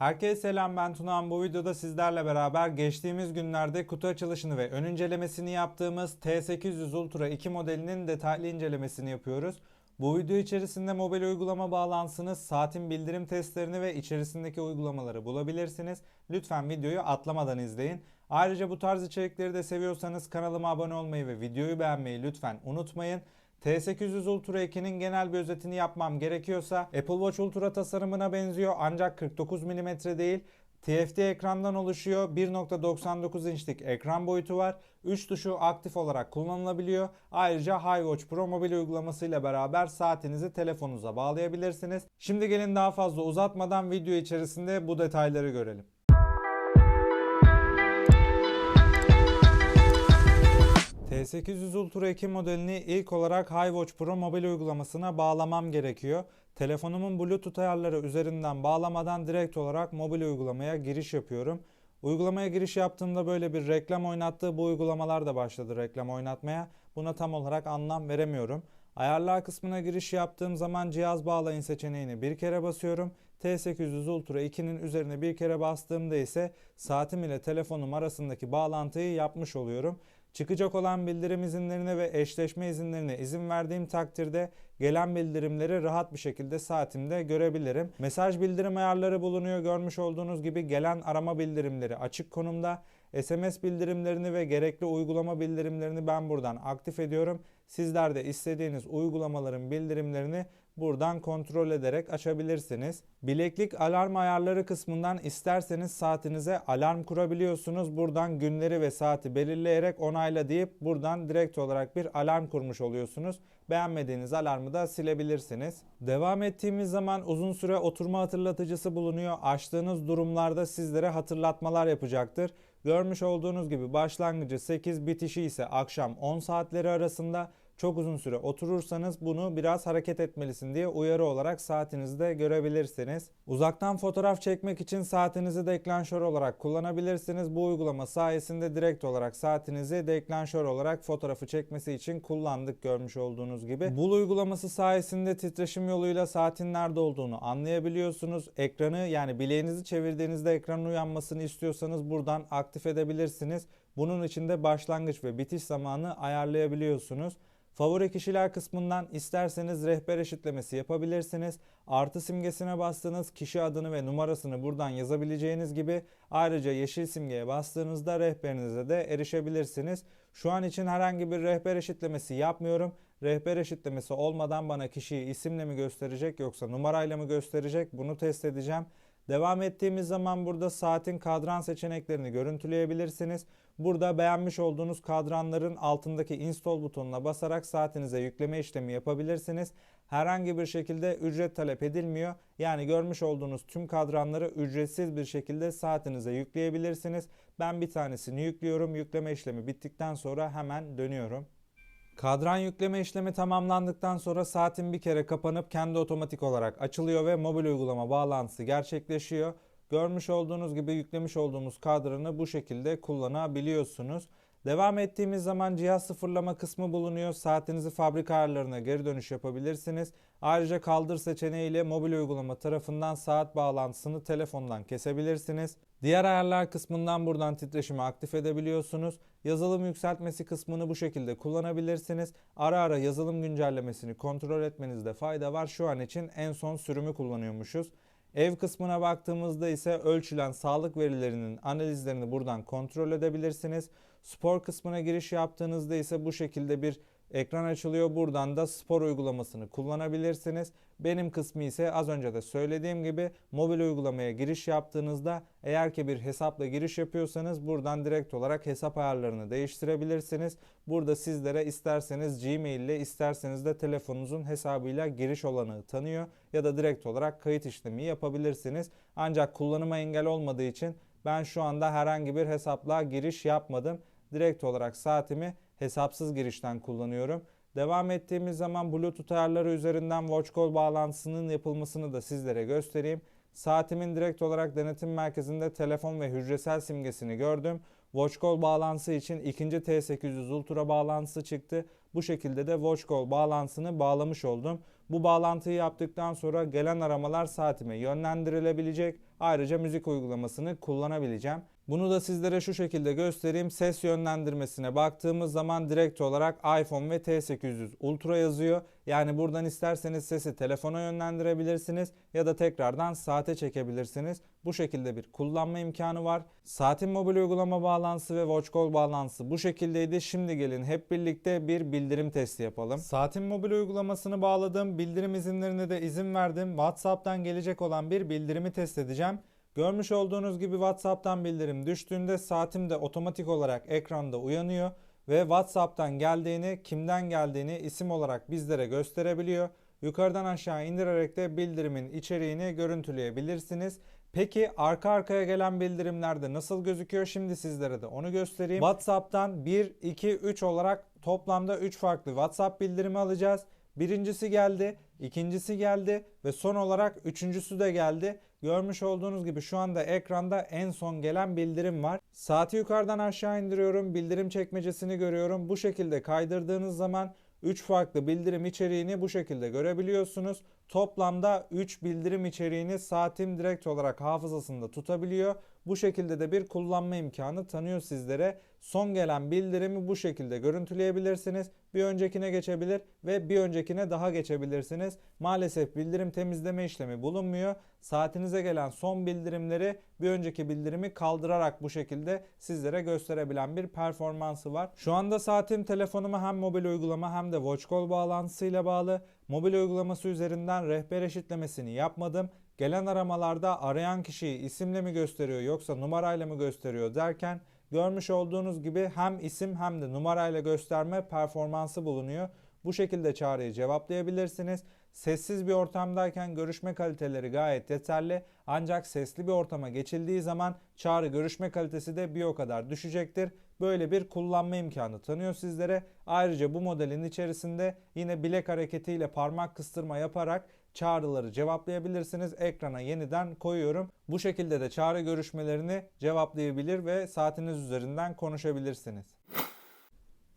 Herkese selam ben Tunağan. Bu videoda sizlerle beraber geçtiğimiz günlerde kutu açılışını ve ön incelemesini yaptığımız T800 Ultra 2 modelinin detaylı incelemesini yapıyoruz. Bu video içerisinde mobil uygulama bağlantısını, saatin bildirim testlerini ve içerisindeki uygulamaları bulabilirsiniz. Lütfen videoyu atlamadan izleyin. Ayrıca bu tarz içerikleri de seviyorsanız kanalıma abone olmayı ve videoyu beğenmeyi lütfen unutmayın. T800 Ultra 2'nin genel bir özetini yapmam gerekiyorsa Apple Watch Ultra tasarımına benziyor ancak 49 mm değil. TFT ekrandan oluşuyor. 1.99 inçlik ekran boyutu var. 3 tuşu aktif olarak kullanılabiliyor. Ayrıca HiWatch Pro mobil uygulamasıyla beraber saatinizi telefonunuza bağlayabilirsiniz. Şimdi gelin daha fazla uzatmadan video içerisinde bu detayları görelim. T800 Ultra 2 modelini ilk olarak HiWatch Pro mobil uygulamasına bağlamam gerekiyor. Telefonumun Bluetooth ayarları üzerinden bağlamadan direkt olarak mobil uygulamaya giriş yapıyorum. Uygulamaya giriş yaptığımda böyle bir reklam oynattığı bu uygulamalar da başladı reklam oynatmaya. Buna tam olarak anlam veremiyorum. Ayarlar kısmına giriş yaptığım zaman cihaz bağlayın seçeneğini bir kere basıyorum. T800 Ultra 2'nin üzerine bir kere bastığımda ise saatim ile telefonum arasındaki bağlantıyı yapmış oluyorum. Çıkacak olan bildirim izinlerine ve eşleşme izinlerine izin verdiğim takdirde gelen bildirimleri rahat bir şekilde saatimde görebilirim. Mesaj bildirim ayarları bulunuyor. Görmüş olduğunuz gibi gelen arama bildirimleri açık konumda. SMS bildirimlerini ve gerekli uygulama bildirimlerini ben buradan aktif ediyorum. Sizler de istediğiniz uygulamaların bildirimlerini buradan kontrol ederek açabilirsiniz. Bileklik alarm ayarları kısmından isterseniz saatinize alarm kurabiliyorsunuz. Buradan günleri ve saati belirleyerek onayla deyip buradan direkt olarak bir alarm kurmuş oluyorsunuz. Beğenmediğiniz alarmı da silebilirsiniz. Devam ettiğimiz zaman uzun süre oturma hatırlatıcısı bulunuyor. Açtığınız durumlarda sizlere hatırlatmalar yapacaktır. Görmüş olduğunuz gibi başlangıcı 8 bitişi ise akşam 10 saatleri arasında çok uzun süre oturursanız bunu biraz hareket etmelisin diye uyarı olarak saatinizde görebilirsiniz. Uzaktan fotoğraf çekmek için saatinizi deklanşör olarak kullanabilirsiniz. Bu uygulama sayesinde direkt olarak saatinizi deklanşör olarak fotoğrafı çekmesi için kullandık görmüş olduğunuz gibi. Bu uygulaması sayesinde titreşim yoluyla saatin nerede olduğunu anlayabiliyorsunuz. Ekranı yani bileğinizi çevirdiğinizde ekranın uyanmasını istiyorsanız buradan aktif edebilirsiniz. Bunun için de başlangıç ve bitiş zamanı ayarlayabiliyorsunuz. Favori kişiler kısmından isterseniz rehber eşitlemesi yapabilirsiniz. Artı simgesine bastığınız kişi adını ve numarasını buradan yazabileceğiniz gibi ayrıca yeşil simgeye bastığınızda rehberinize de erişebilirsiniz. Şu an için herhangi bir rehber eşitlemesi yapmıyorum. Rehber eşitlemesi olmadan bana kişiyi isimle mi gösterecek yoksa numarayla mı gösterecek bunu test edeceğim. Devam ettiğimiz zaman burada saatin kadran seçeneklerini görüntüleyebilirsiniz. Burada beğenmiş olduğunuz kadranların altındaki install butonuna basarak saatinize yükleme işlemi yapabilirsiniz. Herhangi bir şekilde ücret talep edilmiyor. Yani görmüş olduğunuz tüm kadranları ücretsiz bir şekilde saatinize yükleyebilirsiniz. Ben bir tanesini yüklüyorum. Yükleme işlemi bittikten sonra hemen dönüyorum. Kadran yükleme işlemi tamamlandıktan sonra saatin bir kere kapanıp kendi otomatik olarak açılıyor ve mobil uygulama bağlantısı gerçekleşiyor. Görmüş olduğunuz gibi yüklemiş olduğumuz kadranı bu şekilde kullanabiliyorsunuz. Devam ettiğimiz zaman cihaz sıfırlama kısmı bulunuyor. Saatinizi fabrika ayarlarına geri dönüş yapabilirsiniz. Ayrıca kaldır seçeneğiyle mobil uygulama tarafından saat bağlantısını telefondan kesebilirsiniz. Diğer ayarlar kısmından buradan titreşimi aktif edebiliyorsunuz. Yazılım yükseltmesi kısmını bu şekilde kullanabilirsiniz. Ara ara yazılım güncellemesini kontrol etmenizde fayda var. Şu an için en son sürümü kullanıyormuşuz. Ev kısmına baktığımızda ise ölçülen sağlık verilerinin analizlerini buradan kontrol edebilirsiniz. Spor kısmına giriş yaptığınızda ise bu şekilde bir ekran açılıyor. Buradan da spor uygulamasını kullanabilirsiniz. Benim kısmı ise az önce de söylediğim gibi mobil uygulamaya giriş yaptığınızda eğer ki bir hesapla giriş yapıyorsanız buradan direkt olarak hesap ayarlarını değiştirebilirsiniz. Burada sizlere isterseniz Gmail ile isterseniz de telefonunuzun hesabıyla giriş olanı tanıyor ya da direkt olarak kayıt işlemi yapabilirsiniz. Ancak kullanıma engel olmadığı için ben şu anda herhangi bir hesapla giriş yapmadım. Direkt olarak saatimi hesapsız girişten kullanıyorum. Devam ettiğimiz zaman Bluetooth ayarları üzerinden Watch bağlantısının yapılmasını da sizlere göstereyim. Saatimin direkt olarak denetim merkezinde telefon ve hücresel simgesini gördüm. Watch Call bağlantısı için ikinci T800 Ultra bağlantısı çıktı. Bu şekilde de Watch Call bağlantısını bağlamış oldum. Bu bağlantıyı yaptıktan sonra gelen aramalar saatime yönlendirilebilecek. Ayrıca müzik uygulamasını kullanabileceğim. Bunu da sizlere şu şekilde göstereyim. Ses yönlendirmesine baktığımız zaman direkt olarak iPhone ve T800 Ultra yazıyor. Yani buradan isterseniz sesi telefona yönlendirebilirsiniz ya da tekrardan saate çekebilirsiniz. Bu şekilde bir kullanma imkanı var. Saatin mobil uygulama bağlantısı ve Watch Call bağlantısı bu şekildeydi. Şimdi gelin hep birlikte bir bildirim testi yapalım. Saatin mobil uygulamasını bağladım. Bildirim izinlerine de izin verdim. WhatsApp'tan gelecek olan bir bildirimi test edeceğim. Görmüş olduğunuz gibi WhatsApp'tan bildirim düştüğünde saatim de otomatik olarak ekranda uyanıyor ve WhatsApp'tan geldiğini, kimden geldiğini isim olarak bizlere gösterebiliyor. Yukarıdan aşağı indirerek de bildirimin içeriğini görüntüleyebilirsiniz. Peki arka arkaya gelen bildirimlerde nasıl gözüküyor? Şimdi sizlere de onu göstereyim. WhatsApp'tan 1, 2, 3 olarak toplamda 3 farklı WhatsApp bildirimi alacağız. Birincisi geldi, ikincisi geldi ve son olarak üçüncüsü de geldi. Görmüş olduğunuz gibi şu anda ekranda en son gelen bildirim var. Saati yukarıdan aşağı indiriyorum. Bildirim çekmecesini görüyorum. Bu şekilde kaydırdığınız zaman 3 farklı bildirim içeriğini bu şekilde görebiliyorsunuz. Toplamda 3 bildirim içeriğini saatim direkt olarak hafızasında tutabiliyor. Bu şekilde de bir kullanma imkanı tanıyor sizlere. Son gelen bildirimi bu şekilde görüntüleyebilirsiniz. Bir öncekine geçebilir ve bir öncekine daha geçebilirsiniz. Maalesef bildirim temizleme işlemi bulunmuyor. Saatinize gelen son bildirimleri bir önceki bildirimi kaldırarak bu şekilde sizlere gösterebilen bir performansı var. Şu anda saatim telefonuma hem mobil uygulama hem de Watch Call bağlantısıyla bağlı. Mobil uygulaması üzerinden rehber eşitlemesini yapmadım. Gelen aramalarda arayan kişiyi isimle mi gösteriyor yoksa numarayla mı gösteriyor derken görmüş olduğunuz gibi hem isim hem de numarayla gösterme performansı bulunuyor. Bu şekilde çağrıyı cevaplayabilirsiniz. Sessiz bir ortamdayken görüşme kaliteleri gayet yeterli. Ancak sesli bir ortama geçildiği zaman çağrı görüşme kalitesi de bir o kadar düşecektir. Böyle bir kullanma imkanı tanıyor sizlere. Ayrıca bu modelin içerisinde yine bilek hareketiyle parmak kıstırma yaparak çağrıları cevaplayabilirsiniz. Ekrana yeniden koyuyorum. Bu şekilde de çağrı görüşmelerini cevaplayabilir ve saatiniz üzerinden konuşabilirsiniz.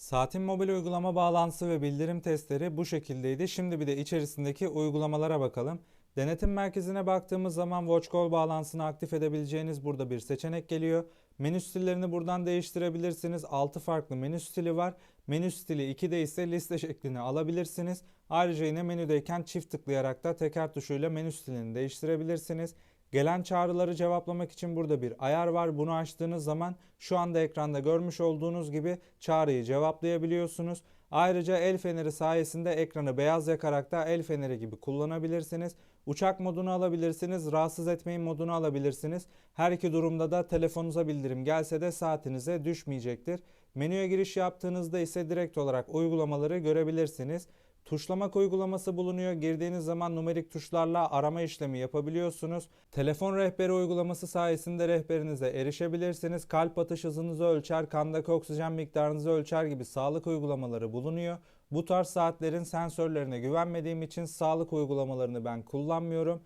Saatin mobil uygulama bağlantısı ve bildirim testleri bu şekildeydi. Şimdi bir de içerisindeki uygulamalara bakalım. Denetim merkezine baktığımız zaman Watch Call bağlantısını aktif edebileceğiniz burada bir seçenek geliyor. Menü stillerini buradan değiştirebilirsiniz. 6 farklı menü stili var. Menü stili 2'de ise liste şeklini alabilirsiniz. Ayrıca yine menüdeyken çift tıklayarak da teker tuşuyla menü stilini değiştirebilirsiniz. Gelen çağrıları cevaplamak için burada bir ayar var. Bunu açtığınız zaman şu anda ekranda görmüş olduğunuz gibi çağrıyı cevaplayabiliyorsunuz. Ayrıca el feneri sayesinde ekranı beyaz yakarak da el feneri gibi kullanabilirsiniz. Uçak modunu alabilirsiniz, rahatsız etmeyin modunu alabilirsiniz. Her iki durumda da telefonunuza bildirim gelse de saatinize düşmeyecektir. Menüye giriş yaptığınızda ise direkt olarak uygulamaları görebilirsiniz. Tuşlamak uygulaması bulunuyor. Girdiğiniz zaman numerik tuşlarla arama işlemi yapabiliyorsunuz. Telefon rehberi uygulaması sayesinde rehberinize erişebilirsiniz. Kalp atış hızınızı ölçer, kandaki oksijen miktarınızı ölçer gibi sağlık uygulamaları bulunuyor. Bu tarz saatlerin sensörlerine güvenmediğim için sağlık uygulamalarını ben kullanmıyorum.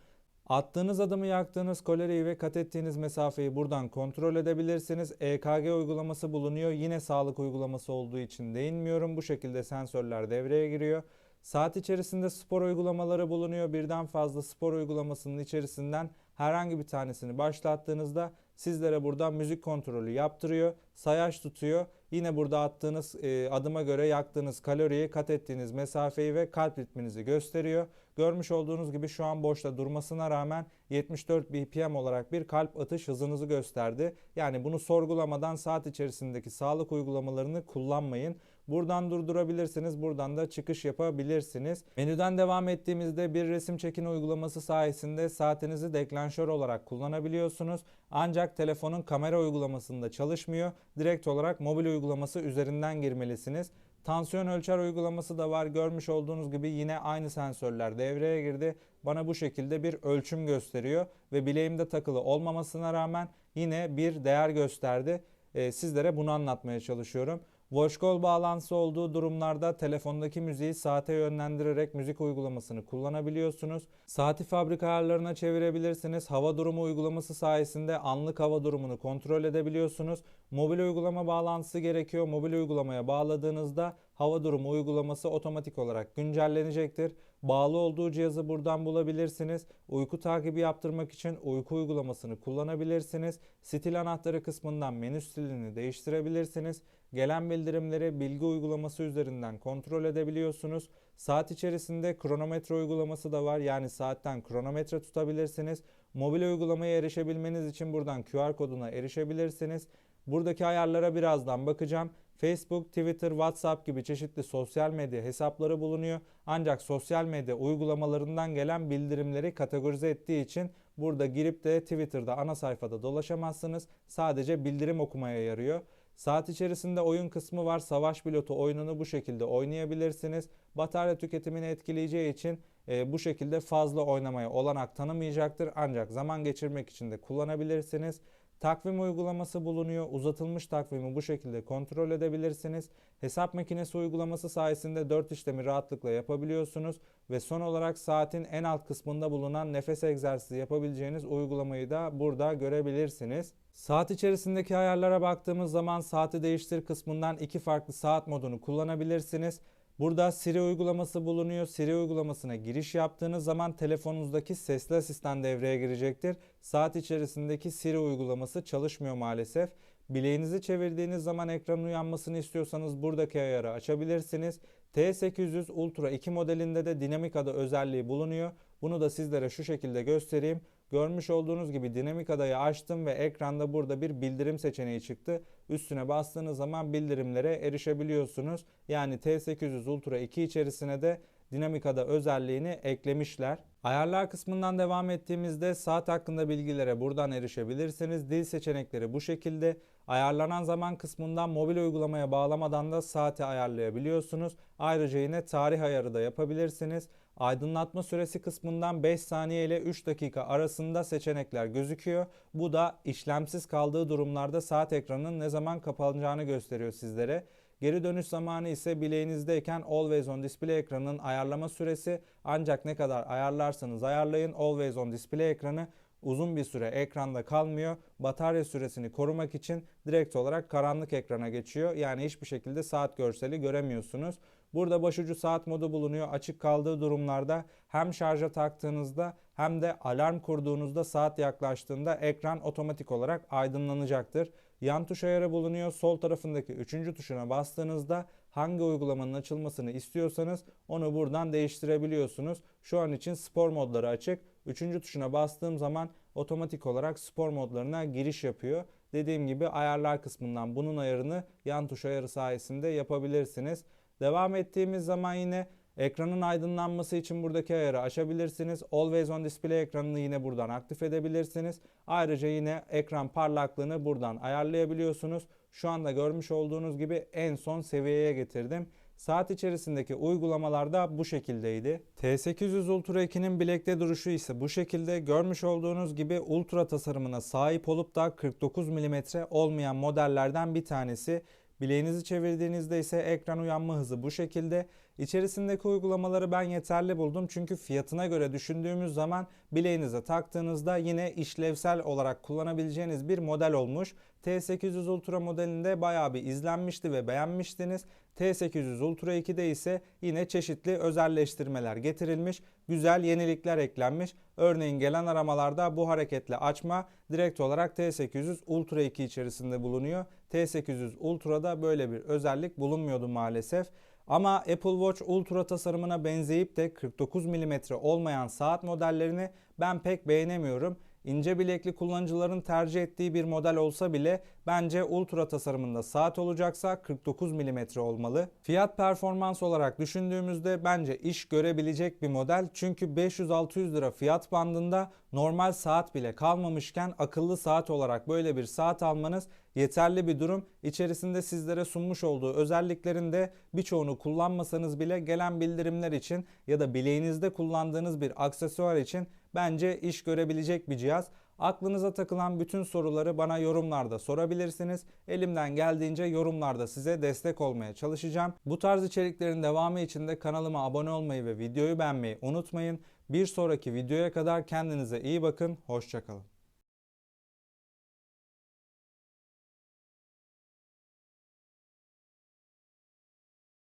Attığınız adımı yaktığınız kaloriyi ve kat ettiğiniz mesafeyi buradan kontrol edebilirsiniz. EKG uygulaması bulunuyor. Yine sağlık uygulaması olduğu için değinmiyorum. Bu şekilde sensörler devreye giriyor. Saat içerisinde spor uygulamaları bulunuyor. Birden fazla spor uygulamasının içerisinden herhangi bir tanesini başlattığınızda sizlere buradan müzik kontrolü yaptırıyor. Sayaç tutuyor. Yine burada attığınız e, adıma göre yaktığınız kaloriyi, kat ettiğiniz mesafeyi ve kalp ritminizi gösteriyor. Görmüş olduğunuz gibi şu an boşta durmasına rağmen 74 BPM olarak bir kalp atış hızınızı gösterdi. Yani bunu sorgulamadan saat içerisindeki sağlık uygulamalarını kullanmayın. Buradan durdurabilirsiniz. Buradan da çıkış yapabilirsiniz. Menüden devam ettiğimizde bir resim çekin uygulaması sayesinde saatinizi deklanşör olarak kullanabiliyorsunuz. Ancak telefonun kamera uygulamasında çalışmıyor. Direkt olarak mobil uygulaması üzerinden girmelisiniz. Tansiyon ölçer uygulaması da var. Görmüş olduğunuz gibi yine aynı sensörler devreye girdi. Bana bu şekilde bir ölçüm gösteriyor ve bileğimde takılı olmamasına rağmen yine bir değer gösterdi. Ee, sizlere bunu anlatmaya çalışıyorum. Watch Call bağlantısı olduğu durumlarda telefondaki müziği saate yönlendirerek müzik uygulamasını kullanabiliyorsunuz. Saati fabrika ayarlarına çevirebilirsiniz. Hava durumu uygulaması sayesinde anlık hava durumunu kontrol edebiliyorsunuz. Mobil uygulama bağlantısı gerekiyor. Mobil uygulamaya bağladığınızda hava durumu uygulaması otomatik olarak güncellenecektir. Bağlı olduğu cihazı buradan bulabilirsiniz. Uyku takibi yaptırmak için uyku uygulamasını kullanabilirsiniz. Stil anahtarı kısmından menü stilini değiştirebilirsiniz. Gelen bildirimleri bilgi uygulaması üzerinden kontrol edebiliyorsunuz. Saat içerisinde kronometre uygulaması da var. Yani saatten kronometre tutabilirsiniz. Mobil uygulamaya erişebilmeniz için buradan QR koduna erişebilirsiniz. Buradaki ayarlara birazdan bakacağım. Facebook, Twitter, WhatsApp gibi çeşitli sosyal medya hesapları bulunuyor. Ancak sosyal medya uygulamalarından gelen bildirimleri kategorize ettiği için burada girip de Twitter'da ana sayfada dolaşamazsınız. Sadece bildirim okumaya yarıyor. Saat içerisinde oyun kısmı var. Savaş pilotu oyununu bu şekilde oynayabilirsiniz. Batarya tüketimini etkileyeceği için e, bu şekilde fazla oynamaya olanak tanımayacaktır. Ancak zaman geçirmek için de kullanabilirsiniz. Takvim uygulaması bulunuyor. Uzatılmış takvimi bu şekilde kontrol edebilirsiniz. Hesap makinesi uygulaması sayesinde 4 işlemi rahatlıkla yapabiliyorsunuz ve son olarak saatin en alt kısmında bulunan nefes egzersizi yapabileceğiniz uygulamayı da burada görebilirsiniz. Saat içerisindeki ayarlara baktığımız zaman saati değiştir kısmından iki farklı saat modunu kullanabilirsiniz. Burada Siri uygulaması bulunuyor. Siri uygulamasına giriş yaptığınız zaman telefonunuzdaki sesli asistan devreye girecektir. Saat içerisindeki Siri uygulaması çalışmıyor maalesef. Bileğinizi çevirdiğiniz zaman ekran uyanmasını istiyorsanız buradaki ayarı açabilirsiniz. T800 Ultra 2 modelinde de dinamik adı özelliği bulunuyor. Bunu da sizlere şu şekilde göstereyim. Görmüş olduğunuz gibi dinamik adayı açtım ve ekranda burada bir bildirim seçeneği çıktı. Üstüne bastığınız zaman bildirimlere erişebiliyorsunuz. Yani T800 Ultra 2 içerisine de dinamik ada özelliğini eklemişler. Ayarlar kısmından devam ettiğimizde saat hakkında bilgilere buradan erişebilirsiniz. Dil seçenekleri bu şekilde. Ayarlanan zaman kısmından mobil uygulamaya bağlamadan da saati ayarlayabiliyorsunuz. Ayrıca yine tarih ayarı da yapabilirsiniz. Aydınlatma süresi kısmından 5 saniye ile 3 dakika arasında seçenekler gözüküyor. Bu da işlemsiz kaldığı durumlarda saat ekranının ne zaman kapanacağını gösteriyor sizlere. Geri dönüş zamanı ise bileğinizdeyken Always On Display ekranının ayarlama süresi ancak ne kadar ayarlarsanız ayarlayın Always On Display ekranı uzun bir süre ekranda kalmıyor. Batarya süresini korumak için direkt olarak karanlık ekrana geçiyor. Yani hiçbir şekilde saat görseli göremiyorsunuz. Burada başucu saat modu bulunuyor. Açık kaldığı durumlarda hem şarja taktığınızda hem de alarm kurduğunuzda saat yaklaştığında ekran otomatik olarak aydınlanacaktır. Yan tuş ayarı bulunuyor. Sol tarafındaki üçüncü tuşuna bastığınızda hangi uygulamanın açılmasını istiyorsanız onu buradan değiştirebiliyorsunuz. Şu an için spor modları açık. Üçüncü tuşuna bastığım zaman otomatik olarak spor modlarına giriş yapıyor. Dediğim gibi ayarlar kısmından bunun ayarını yan tuş ayarı sayesinde yapabilirsiniz. Devam ettiğimiz zaman yine ekranın aydınlanması için buradaki ayarı açabilirsiniz. Always on display ekranını yine buradan aktif edebilirsiniz. Ayrıca yine ekran parlaklığını buradan ayarlayabiliyorsunuz. Şu anda görmüş olduğunuz gibi en son seviyeye getirdim. Saat içerisindeki uygulamalar da bu şekildeydi. T800 Ultra 2'nin bilekte duruşu ise bu şekilde. Görmüş olduğunuz gibi ultra tasarımına sahip olup da 49 mm olmayan modellerden bir tanesi. Bileğinizi çevirdiğinizde ise ekran uyanma hızı bu şekilde. İçerisindeki uygulamaları ben yeterli buldum çünkü fiyatına göre düşündüğümüz zaman bileğinize taktığınızda yine işlevsel olarak kullanabileceğiniz bir model olmuş. T800 Ultra modelinde bayağı bir izlenmişti ve beğenmiştiniz. T800 Ultra 2'de ise yine çeşitli özelleştirmeler getirilmiş, güzel yenilikler eklenmiş. Örneğin gelen aramalarda bu hareketli açma direkt olarak T800 Ultra 2 içerisinde bulunuyor. T800 Ultra'da böyle bir özellik bulunmuyordu maalesef. Ama Apple Watch Ultra tasarımına benzeyip de 49 mm olmayan saat modellerini ben pek beğenemiyorum. İnce bilekli kullanıcıların tercih ettiği bir model olsa bile bence ultra tasarımında saat olacaksa 49 mm olmalı. Fiyat performans olarak düşündüğümüzde bence iş görebilecek bir model. Çünkü 500-600 lira fiyat bandında normal saat bile kalmamışken akıllı saat olarak böyle bir saat almanız yeterli bir durum. İçerisinde sizlere sunmuş olduğu özelliklerin de birçoğunu kullanmasanız bile gelen bildirimler için ya da bileğinizde kullandığınız bir aksesuar için bence iş görebilecek bir cihaz. Aklınıza takılan bütün soruları bana yorumlarda sorabilirsiniz. Elimden geldiğince yorumlarda size destek olmaya çalışacağım. Bu tarz içeriklerin devamı için de kanalıma abone olmayı ve videoyu beğenmeyi unutmayın. Bir sonraki videoya kadar kendinize iyi bakın. Hoşçakalın.